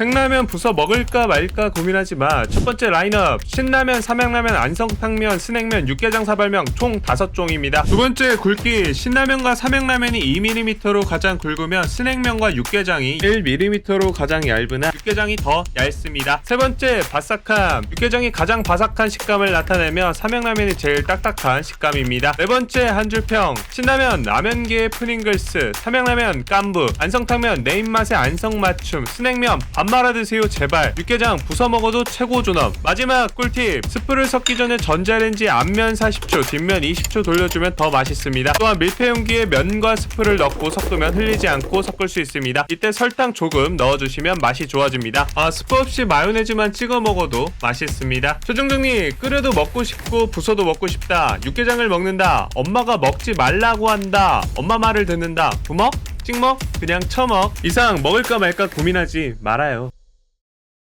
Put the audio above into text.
생라면 부숴 먹을까 말까 고민하지 마. 첫 번째 라인업 신라면, 삼양라면, 안성탕면, 스낵면, 육개장 사발면 총 5종입니다. 두 번째 굵기 신라면과 삼양라면이 2mm로 가장 굵으면 스낵면과 육개장이 1mm로 가장 얇으나 육개장이 더 얇습니다. 세 번째 바삭함 육개장이 가장 바삭한 식감을 나타내며 삼양라면이 제일 딱딱한 식감입니다. 네 번째 한 줄평 신라면 라면계의 프링글스 삼양라면 깐부 안성탕면 내 입맛의 안성맞춤 스낵면 밥 말아 드세요 제발. 육개장 부숴 먹어도 최고 존엄 마지막 꿀팁. 스프를 섞기 전에 전자레인지 앞면 40초 뒷면 20초 돌려주면 더 맛있습니다. 또한 밀폐 용기에 면과 스프를 넣고 섞으면 흘리지 않고 섞을 수 있습니다. 이때 설탕 조금 넣어주시면 맛이 좋아집니다. 아 스프 없이 마요네즈만 찍어 먹어도 맛있습니다. 정리 끓여도 먹고 싶고 부숴도 먹고 싶다. 육개장을 먹는다. 엄마가 먹지 말라고 한다. 엄마 말을 듣는다. 부먹? 찍먹? 그냥 처먹 이상 먹을까 말까 고민하지 말아요